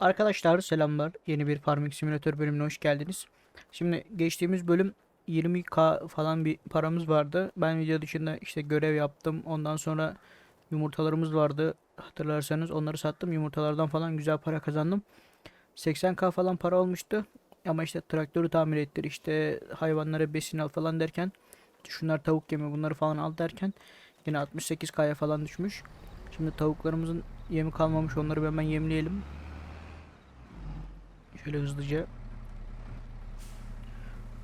Arkadaşlar selamlar. Yeni bir Farming Simulator bölümüne hoş geldiniz. Şimdi geçtiğimiz bölüm 20k falan bir paramız vardı. Ben video dışında işte görev yaptım. Ondan sonra yumurtalarımız vardı. Hatırlarsanız onları sattım. Yumurtalardan falan güzel para kazandım. 80k falan para olmuştu. Ama işte traktörü tamir ettir, işte hayvanlara besin al falan derken şunlar tavuk yemi bunları falan al derken yine 68k'ya falan düşmüş. Şimdi tavuklarımızın yemi kalmamış. Onları hemen yemleyelim. Şöyle hızlıca.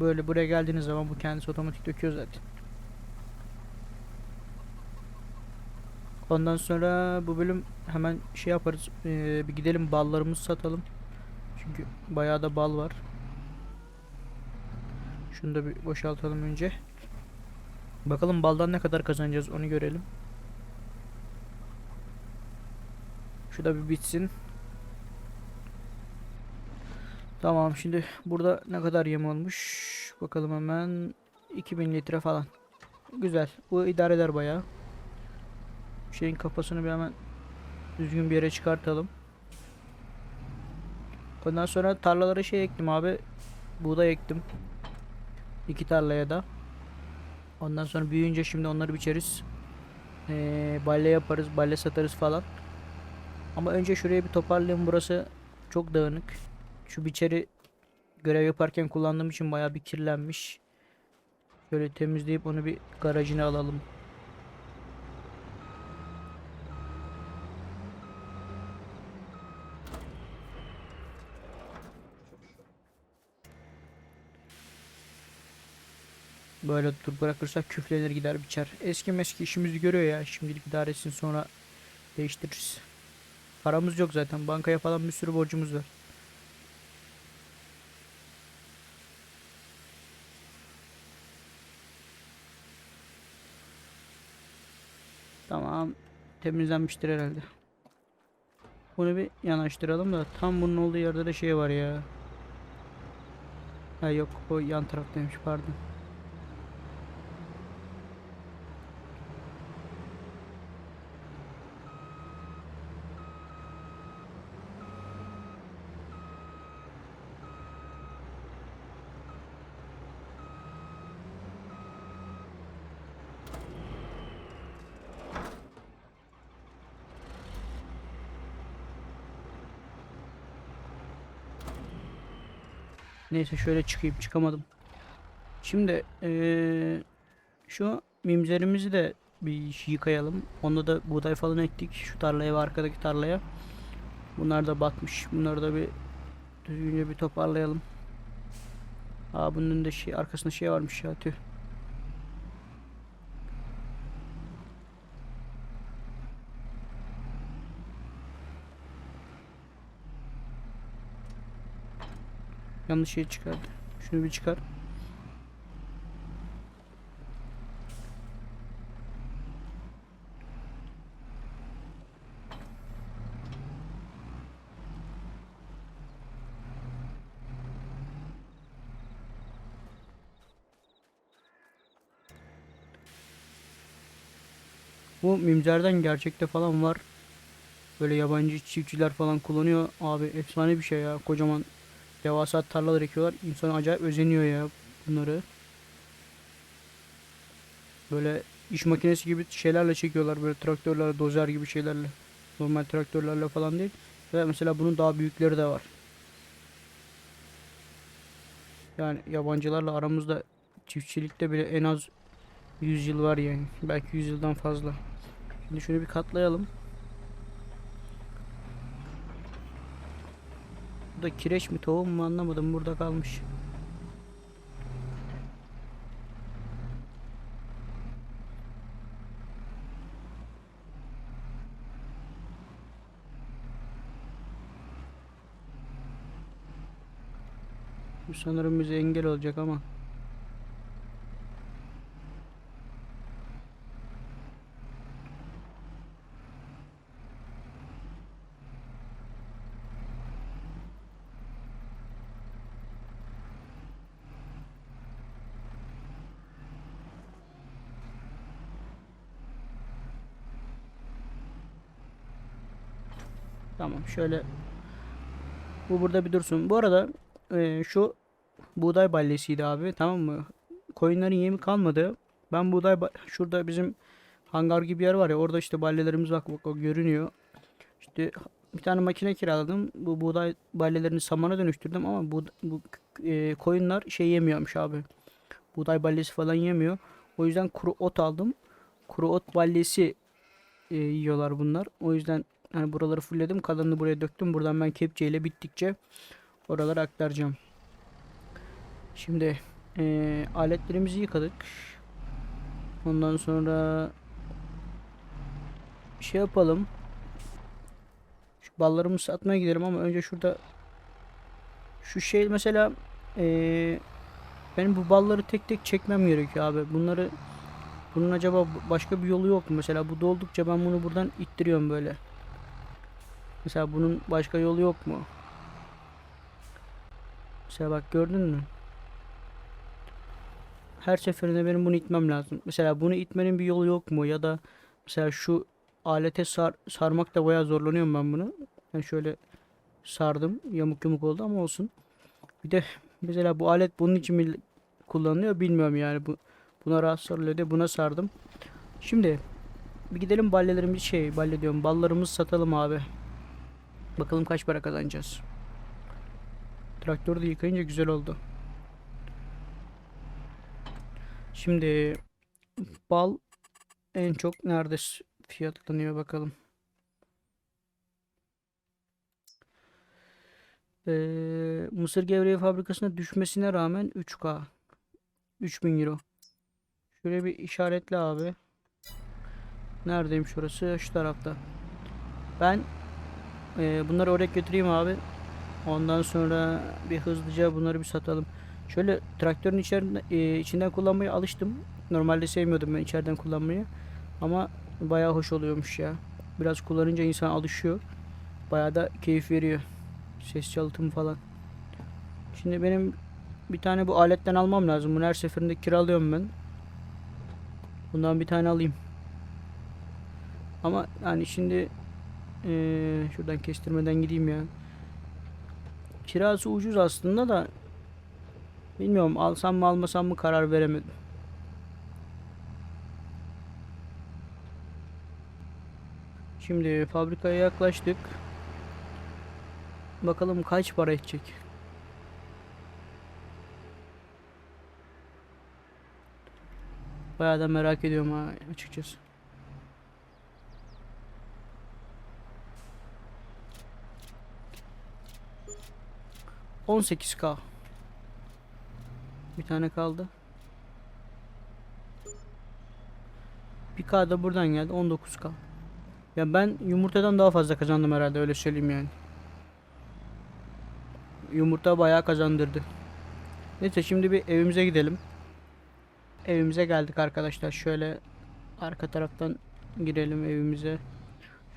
Böyle buraya geldiğiniz zaman bu kendisi otomatik döküyor zaten. Ondan sonra bu bölüm hemen şey yaparız. Ee, bir gidelim ballarımızı satalım. Çünkü bayağı da bal var. Şunu da bir boşaltalım önce. Bakalım baldan ne kadar kazanacağız onu görelim. Şu da bir bitsin. Tamam şimdi burada ne kadar yem olmuş? Bakalım hemen 2000 litre falan. Güzel. Bu idare eder bayağı. Şeyin kafasını bir hemen düzgün bir yere çıkartalım. Ondan sonra tarlalara şey ektim abi. Buğday ektim. İki tarlaya da. Ondan sonra büyüyünce şimdi onları biçeriz. Ee, balle yaparız, balle satarız falan. Ama önce şuraya bir toparlayayım. Burası çok dağınık. Şu biçeri görev yaparken kullandığım için bayağı bir kirlenmiş. Şöyle temizleyip onu bir garajına alalım. Böyle dur bırakırsak küflenir gider biçer. Eski meski işimizi görüyor ya. Şimdilik idare sonra değiştiririz. Paramız yok zaten. Bankaya falan bir sürü borcumuz var. Tamam. Temizlenmiştir herhalde. Bunu bir yanaştıralım da tam bunun olduğu yerde de şey var ya. Ha yok o yan taraftaymış pardon. Neyse şöyle çıkayım çıkamadım. Şimdi eee, şu mimzerimizi de bir yıkayalım. Onda da buğday falan ektik. Şu tarlaya ve arkadaki tarlaya. Bunlar da batmış. Bunları da bir düzgünce bir toparlayalım. Aa bunun önünde şey arkasında şey varmış ya tüh. Yanlış şey çıkardı. Şunu bir çıkar. Bu mimzerden gerçekte falan var. Böyle yabancı çiftçiler falan kullanıyor. Abi efsane bir şey ya. Kocaman devasa tarlalar ekiyorlar. İnsan acayip özeniyor ya bunları. Böyle iş makinesi gibi şeylerle çekiyorlar. Böyle traktörlerle, dozer gibi şeylerle. Normal traktörlerle falan değil. Ve mesela bunun daha büyükleri de var. Yani yabancılarla aramızda çiftçilikte bile en az 100 yıl var yani. Belki 100 yıldan fazla. Şimdi şunu bir katlayalım. Da kireç mi tohum mu anlamadım burada kalmış. Bu sanırım bize engel olacak ama. Şöyle Bu burada bir dursun. Bu arada e, şu buğday balyesiydi abi tamam mı? Koyunların yemi kalmadı. Ben buğday şurada bizim hangar gibi yer var ya orada işte balyelerimiz bak bak o görünüyor. İşte bir tane makine kiraladım. Bu buğday balyelerini samana dönüştürdüm ama bu, bu e, koyunlar şey yemiyormuş abi. Buğday balyesi falan yemiyor. O yüzden kuru ot aldım. Kuru ot balyesi e, yiyorlar bunlar. O yüzden hani buraları fullledim. Kalanını buraya döktüm. Buradan ben kepçeyle bittikçe oralara aktaracağım. Şimdi e, aletlerimizi yıkadık. Ondan sonra şey yapalım. Şu ballarımızı satmaya gidelim ama önce şurada şu şey mesela eee, benim bu balları tek tek çekmem gerekiyor abi. Bunları bunun acaba başka bir yolu yok mu? Mesela bu doldukça ben bunu buradan ittiriyorum böyle. Mesela bunun başka yolu yok mu? Mesela bak gördün mü? Her seferinde benim bunu itmem lazım. Mesela bunu itmenin bir yolu yok mu? Ya da mesela şu alete sar, sarmakta bayağı zorlanıyorum ben bunu. Ben şöyle sardım. Yamuk yumuk oldu ama olsun. Bir de mesela bu alet bunun için mi kullanılıyor bilmiyorum yani. Bu buna rahatsız oluyor diye buna sardım. Şimdi bir gidelim balyelerimizi şey balye diyorum ballarımızı satalım abi. Bakalım kaç para kazanacağız. Traktörü de yıkayınca güzel oldu. Şimdi bal en çok nerede fiyatlanıyor bakalım. Ee, mısır gevreği fabrikasına düşmesine rağmen 3K 3000 euro. Şöyle bir işaretle abi. Neredeymiş şurası? Şu tarafta. Ben e, bunları oraya götüreyim abi. Ondan sonra bir hızlıca bunları bir satalım. Şöyle traktörün içerinde, e, içinden kullanmaya alıştım. Normalde sevmiyordum ben içeriden kullanmayı. Ama bayağı hoş oluyormuş ya. Biraz kullanınca insan alışıyor. Bayağı da keyif veriyor. Ses yalıtımı falan. Şimdi benim bir tane bu aletten almam lazım. Bunu her seferinde kiralıyorum ben. Bundan bir tane alayım. Ama yani şimdi eee, şuradan kestirmeden gideyim ya. Kirası ucuz aslında da bilmiyorum alsam mı almasam mı karar veremedim. Şimdi fabrikaya yaklaştık. Bakalım kaç para edecek. Bayağı da merak ediyorum ha açıkçası. On sekiz K. Bir tane kaldı. Bir K da buradan geldi. 19K. Ya ben yumurtadan daha fazla kazandım herhalde öyle söyleyeyim yani. Yumurta bayağı kazandırdı. Neyse şimdi bir evimize gidelim. Evimize geldik arkadaşlar. Şöyle arka taraftan girelim evimize.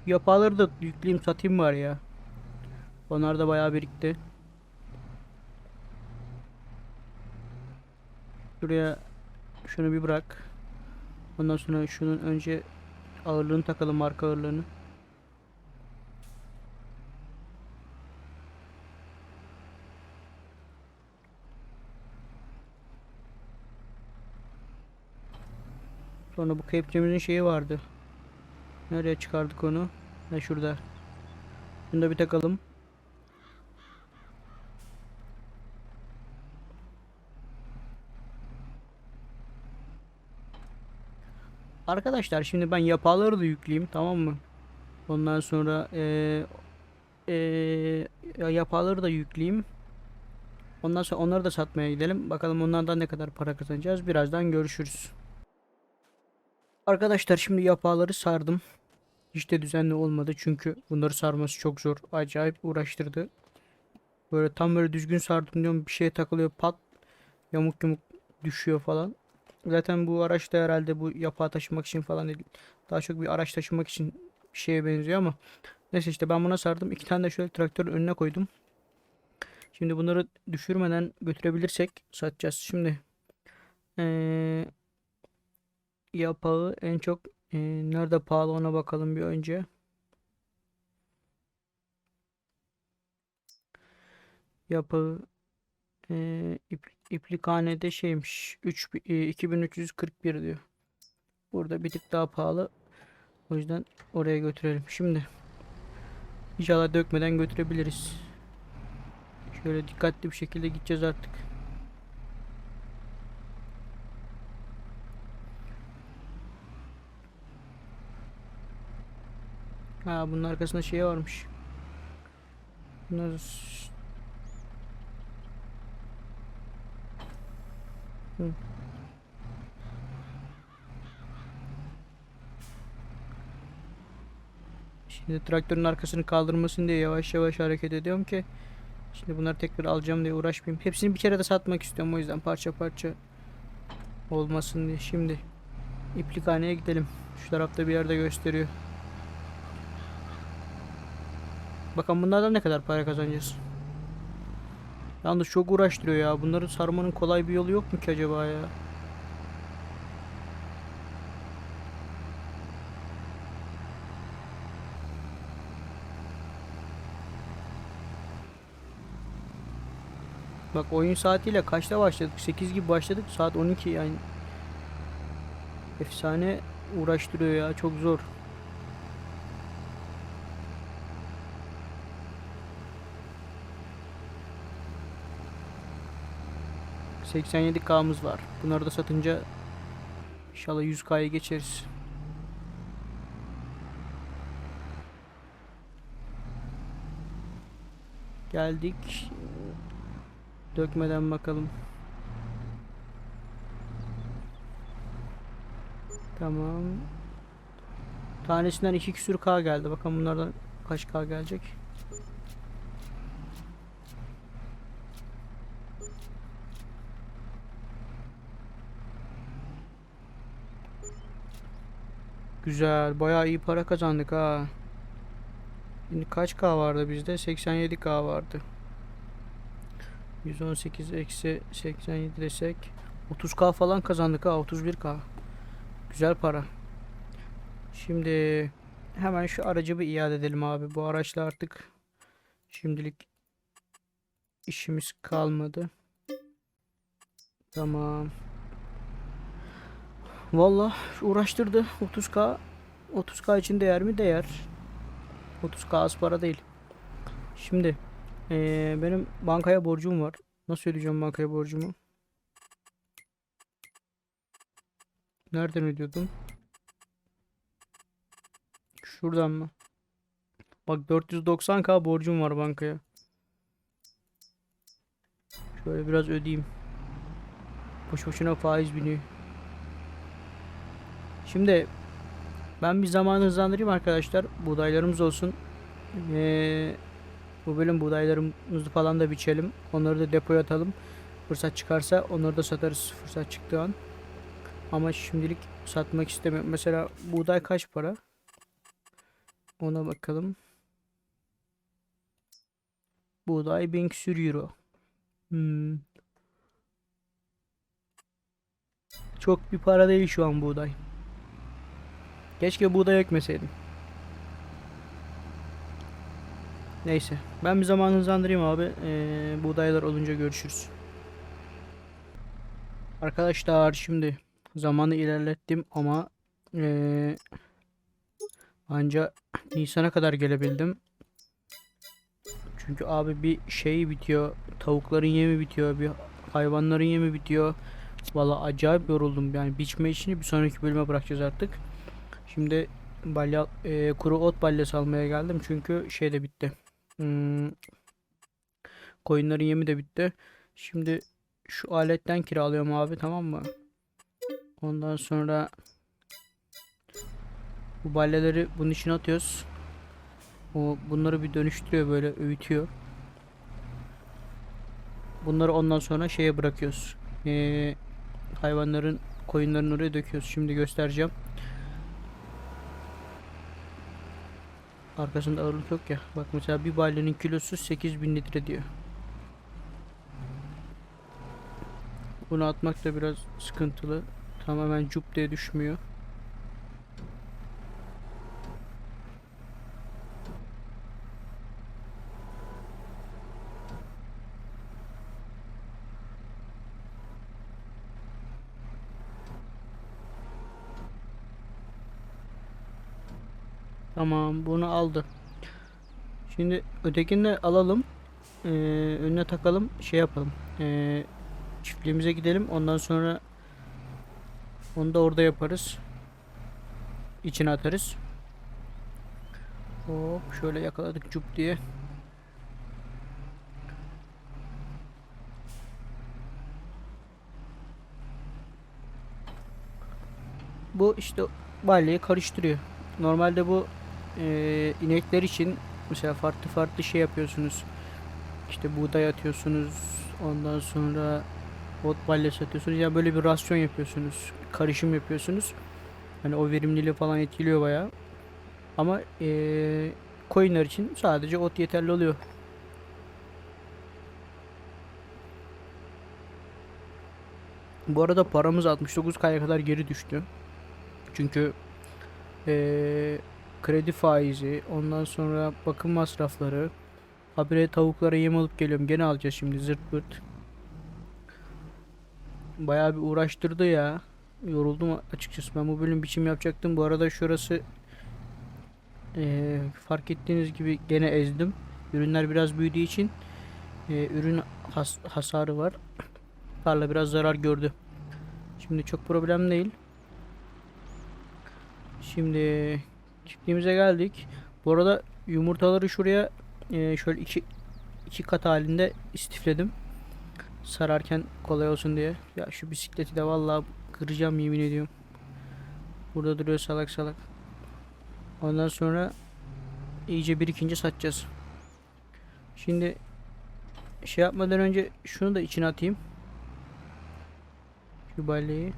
Şu Yapaları da yükleyeyim satayım var ya. Onlar da bayağı birikti. Şuraya şunu bir bırak. Ondan sonra şunun önce ağırlığını takalım arka ağırlığını. Sonra bu kepçemizin şeyi vardı. Nereye çıkardık onu? Ha şurada. Bunu da bir takalım. Arkadaşlar şimdi ben yapaları da yükleyeyim tamam mı? Ondan sonra eee eee yapaları da yükleyeyim. Ondan sonra onları da satmaya gidelim. Bakalım onlardan ne kadar para kazanacağız. Birazdan görüşürüz. Arkadaşlar şimdi yapaları sardım. Hiç de düzenli olmadı çünkü bunları sarması çok zor. Acayip uğraştırdı. Böyle tam böyle düzgün sardım diyorum bir şeye takılıyor pat yamuk yumuk düşüyor falan. Zaten bu araç da herhalde bu yapağı taşımak için falan değil. Daha çok bir araç taşımak için bir şeye benziyor ama neyse işte ben buna sardım. İki tane de şöyle traktörün önüne koydum. Şimdi bunları düşürmeden götürebilirsek satacağız. Şimdi eee yapağı en çok eee, nerede pahalı ona bakalım bir önce. Yapı eee ip, iplikhanede şeymiş 3 2341 diyor. Burada bir tık daha pahalı. O yüzden oraya götürelim. Şimdi inşallah dökmeden götürebiliriz. Şöyle dikkatli bir şekilde gideceğiz artık. Ha bunun arkasında şey varmış. Bunlar Şimdi traktörün arkasını kaldırmasın diye yavaş yavaş hareket ediyorum ki Şimdi bunları tekrar alacağım diye uğraşmayayım. Hepsini bir kere de satmak istiyorum o yüzden parça parça olmasın diye. Şimdi iplikhaneye gidelim. Şu tarafta bir yerde gösteriyor. Bakalım bunlardan ne kadar para kazanacağız. Yalnız çok uğraştırıyor ya. Bunları sarmanın kolay bir yolu yok mu ki acaba ya? Bak oyun saatiyle kaçta başladık? 8 gibi başladık. Saat 12 yani. Efsane uğraştırıyor ya. Çok zor. ...87K'mız var. Bunları da satınca... ...inşallah 100K'yı geçeriz. Geldik. Dökmeden bakalım. Tamam. Tanesinden 2 küsür K geldi. Bakalım bunlardan kaç K gelecek. Güzel. Bayağı iyi para kazandık ha. Şimdi kaç K vardı bizde? 87 K vardı. 118 eksi 87 desek 30k falan kazandık ha 31k güzel para şimdi hemen şu aracı bir iade edelim abi bu araçla artık şimdilik işimiz kalmadı tamam Valla uğraştırdı 30k 30k için değer mi değer 30k az para değil şimdi ee, benim bankaya borcum var. Nasıl ödeyeceğim bankaya borcumu? Nereden ödüyordum? Şuradan mı? Bak 490k borcum var bankaya. Şöyle biraz ödeyeyim. Boş boşuna faiz biniyor. Şimdi ben bir zamanı hızlandırayım arkadaşlar. Buğdaylarımız olsun. Ee, bu bölüm buğdaylarımızı falan da biçelim. Onları da depoya atalım. Fırsat çıkarsa onları da satarız fırsat çıktığı an. Ama şimdilik satmak istemiyorum. Mesela buğday kaç para? Ona bakalım. Buğday 1000 küsür euro. Hmm. Çok bir para değil şu an buğday. Keşke buğday ekmeseydim. Neyse. Ben bir zaman hızlandırayım abi. Ee, buğdaylar olunca görüşürüz. Arkadaşlar şimdi zamanı ilerlettim ama ee, anca Nisan'a kadar gelebildim. Çünkü abi bir şey bitiyor. Tavukların yemi bitiyor. Bir hayvanların yemi bitiyor. Valla acayip yoruldum. Yani biçme işini bir sonraki bölüme bırakacağız artık. Şimdi balya, ee, kuru ot balyası almaya geldim. Çünkü şey de bitti. Hmm, koyunların yemi de bitti. Şimdi şu aletten kiralıyorum abi tamam mı? Ondan sonra bu balyaları bunun içine atıyoruz. O bunları bir dönüştürüyor böyle öğütüyor. Bunları ondan sonra şeye bırakıyoruz. Ee, hayvanların koyunların oraya döküyoruz. Şimdi göstereceğim. Arkasında ağırlık yok ya. Bak mesela bir balyanın kilosu 8000 litre diyor. Bunu atmak da biraz sıkıntılı. Tamamen cup diye düşmüyor. Tamam bunu aldı. Şimdi ötekini de alalım. Ee, önüne takalım. Şey yapalım. Ee, çiftliğimize gidelim. Ondan sonra onu da orada yaparız. İçine atarız. Hop şöyle yakaladık cup diye. Bu işte balyayı karıştırıyor. Normalde bu eee, inekler için mesela farklı farklı şey yapıyorsunuz. İşte buğday atıyorsunuz. Ondan sonra ot balyası atıyorsunuz. Yani böyle bir rasyon yapıyorsunuz. Karışım yapıyorsunuz. Hani o verimliliği falan etkiliyor bayağı. Ama eee koyunlar için sadece ot yeterli oluyor. Bu arada paramız 69K'ya kadar geri düştü. Çünkü eee, kredi faizi, ondan sonra bakım masrafları, habire tavuklara yem alıp geliyorum. Gene alacağız şimdi zırt pırt. Bayağı bir uğraştırdı ya. Yoruldum açıkçası. Ben bu bölüm biçim yapacaktım. Bu arada şurası eee, fark ettiğiniz gibi gene ezdim. Ürünler biraz büyüdüğü için eee, ürün has- hasarı var. Tarla biraz zarar gördü. Şimdi çok problem değil. Şimdi çiftliğimize geldik. Bu arada yumurtaları şuraya e, şöyle iki iki kat halinde istifledim. Sararken kolay olsun diye. Ya şu bisikleti de vallahi kıracağım yemin ediyorum. Burada duruyor salak salak. Ondan sonra iyice birikince satacağız. Şimdi şey yapmadan önce şunu da içine atayım. Şu balyayı.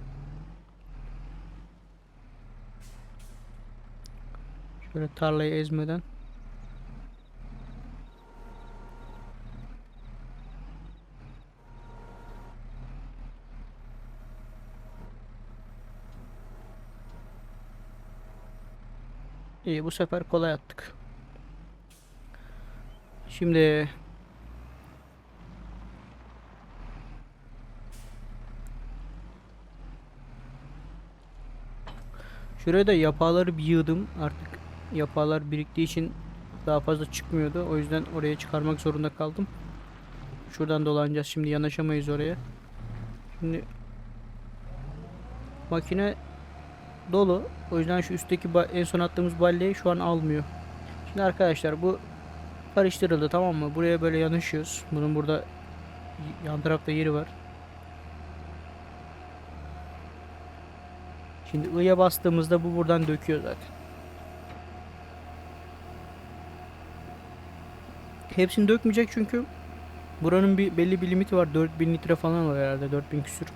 Şöyle tarlayı ezmeden. İyi bu sefer kolay attık. Şimdi Şuraya da yapağları bir yığdım. Artık yapağlar biriktiği için daha fazla çıkmıyordu. O yüzden oraya çıkarmak zorunda kaldım. Şuradan dolanacağız. Şimdi yanaşamayız oraya. Şimdi makine dolu. O yüzden şu üstteki en son attığımız balyayı şu an almıyor. Şimdi arkadaşlar bu karıştırıldı tamam mı? Buraya böyle yanaşıyoruz. Bunun burada yan tarafta yeri var. Şimdi I'ya bastığımızda bu buradan döküyor zaten. Hepsini dökmeyecek çünkü buranın bir belli bir limiti var. 4000 litre falan var herhalde. 4000 küsür.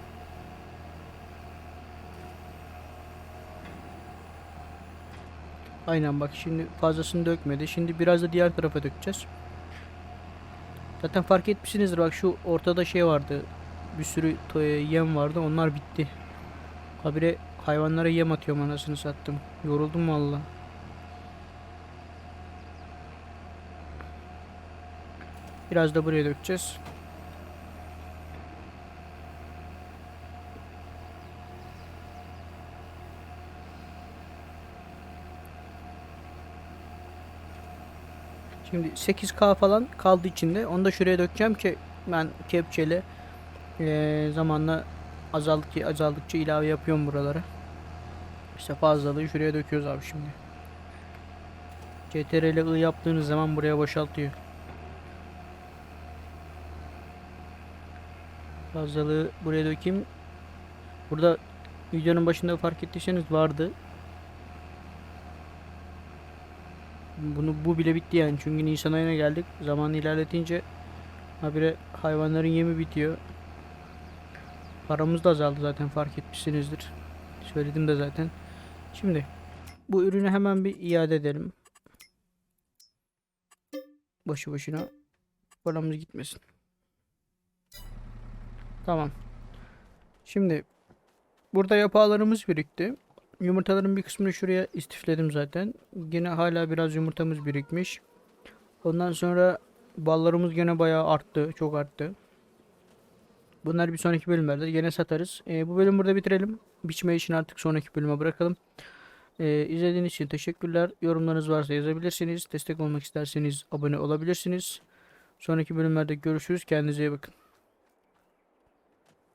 Aynen bak şimdi fazlasını dökmedi. Şimdi biraz da diğer tarafa dökeceğiz. Zaten fark etmişsinizdir bak şu ortada şey vardı. Bir sürü to- yem vardı. Onlar bitti. Habire hayvanlara yem atıyorum anasını sattım. Yoruldum valla. Biraz da buraya dökeceğiz. Şimdi 8K falan kaldı içinde. Onu da şuraya dökeceğim ki ben kepçeyle eee, zamanla azaldıkça azaldıkça ilave yapıyorum buralara. İşte fazlalığı şuraya döküyoruz abi şimdi. CTRL I yaptığınız zaman buraya boşaltıyor. Fazlalığı buraya dökeyim. Burada videonun başında fark ettiyseniz vardı. Bunu bu bile bitti yani. Çünkü Nisan ayına geldik. Zamanı ilerletince habire hayvanların yemi bitiyor. Paramız da azaldı zaten fark etmişsinizdir. Söyledim de zaten. Şimdi bu ürünü hemen bir iade edelim. Boşu boşuna paramız gitmesin. Tamam. Şimdi burada yapağlarımız birikti. Yumurtaların bir kısmını şuraya istifledim zaten. Yine hala biraz yumurtamız birikmiş. Ondan sonra ballarımız gene bayağı arttı. Çok arttı. Bunları bir sonraki bölümlerde yine satarız. Ee, bu bölüm burada bitirelim. Biçme işini artık sonraki bölüme bırakalım. Ee, izlediğiniz için teşekkürler. Yorumlarınız varsa yazabilirsiniz. Destek olmak isterseniz abone olabilirsiniz. Sonraki bölümlerde görüşürüz. Kendinize iyi bakın.